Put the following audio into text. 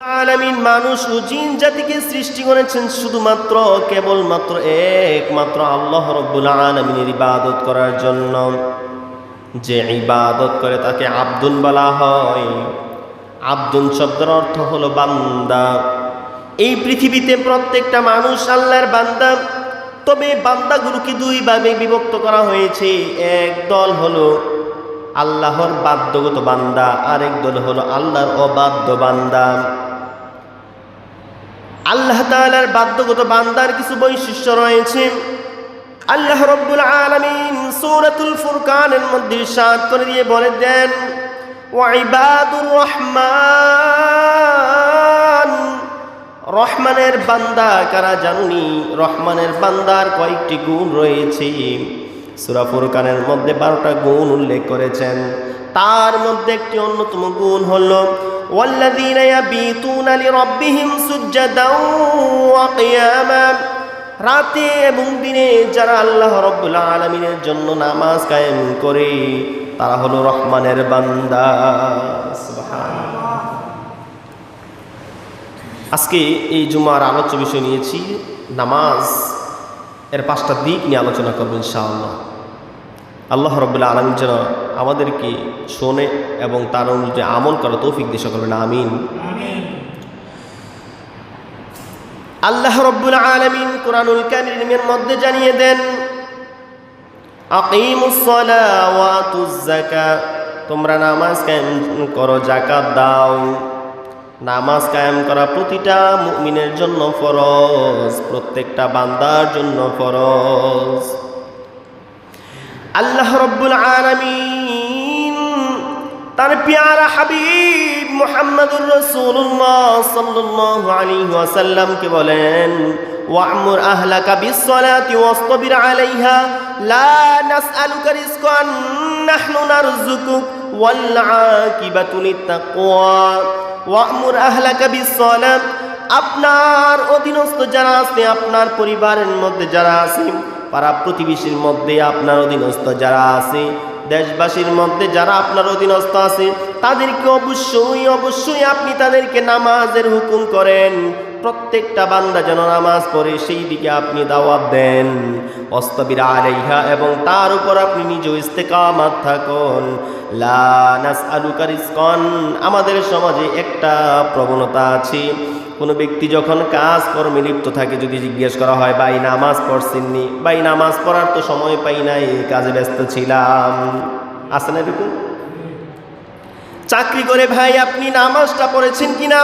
আলামিন মানুষ ও জিন জাতিকে সৃষ্টি করেছেন শুধুমাত্র, কেবলমাত্র একমাত্র আল্লাহ রব্বুল আলমিনের ইবাদত করার জন্য। যে ইবাদত করে তাকে আব্দুল বলা হয়। আব্দুল শব্দের অর্থ হলো বান্দা। এই পৃথিবীতে প্রত্যেকটা মানুষ আল্লাহর বান্দা। তবে বান্দাগুলোকে দুই ভাবে বিভক্ত করা হয়েছে। এক দল হলো আল্লাহর বাধ্যগত বান্দা, আরেক দল হলো আল্লাহর অবাধ্য বান্দা। আল্লাহ তাআলার বাধ্যগত বান্দার কিছু বৈশিষ্ট্য রয়েছে। আল্লাহ রব্বুল আলামিন সূরাতুল ফুরকানের মধ্যে ইরশাদ করে দিয়ে বলে দেন ওয়াইবাদুর রহমান। রহমানের বান্দা কারা জানুনি? রহমানের বান্দার কয়েকটি গুণ রয়েছে। সূরা ফুরকানের মধ্যে বারোটা গুণ উল্লেখ করেছেন। তার মধ্যে একটি অন্যতম গুণ হলো والذين يبيتون لربهم سجدا وقياما রাতে এবং দিনে যারা আল্লাহ রব্বুল আলমিনের জন্য নামাজ কায়েম করে তারা হলো রহমানের বান্দা সুবহানাল্লাহ। আজকে এই জুমার আলোচ্য বিষয় নিয়েছি নামাজ এর পাঁচটা দিক নিয়ে আলোচনা করবো ইনশাআল্লাহ আল্লাহ রব্বুল্লাহ আলমিন যেন আমাদেরকে শোনে এবং তার অনুযায়ী আমল করা তৌফিক দিয়ে সকলেন আমিন। আল্লাহ রব্বুল আলমিন কোরআনুল কারিমের মধ্যে জানিয়ে দেন তোমরা নামাজ কায়েম করো জাকাত দাও। নামাজ কায়েম করা প্রতিটা মুমিনের জন্য ফরজ, প্রত্যেকটা বান্দার জন্য ফরজ। আল্লাহ রব্বুল আলামিন তার পিয়ারা হাবিব মুহাম্মদুর রাসূলুল্লাহ সাল্লাল্লাহু আলাইহি ওয়াসাল্লামকে বলেন, ওয়া'মুর আহলাকা বিস-সালাতি ওয়াসতাবির আলাইহা, লা নাসআলুকা রিজকান, নাহনু নারযুকুক ওয়াল আকিবাতু লিত-তাকওয়া। ওয়া'মুর আহলাকা বিস-সালাত আপনার অধীনস্থ যারা আছে, আপনার পরিবারের মধ্যে যারা আছে পাড়া প্রতিবেশীর মধ্যে আপনার অধীনস্থ যারা আছে, দেশবাসীর মধ্যে যারা আপনার অধীনস্থ আছে, তাদেরকে অবশ্যই অবশ্যই আপনি তাদেরকে নামাজের হুকুম করেন। প্রত্যেকটা বান্দা যেন নামাজ পড়ে, সেই দিকে আপনি দাওয়াত দেন। অস্তবির আলাইহা এবং তার উপর আপনি নিজেও ইস্তেকামাত থাকুন। লানাস আলুকারিসকন আমাদের সমাজে একটা প্রবণতা আছে কোনো ব্যক্তি যখন কাজ কর্মে লিপ্ত থাকে, যদি জিজ্ঞেস করা হয় বা এই নামাজ পড়ছেননি? এই নামাজ পড়ার তো সময় পাই নাই কাজে ব্যস্ত ছিলাম। আছে না এরকম? চাকরি করে, ভাই, আপনি নামাজটা পড়েছেন কিনা?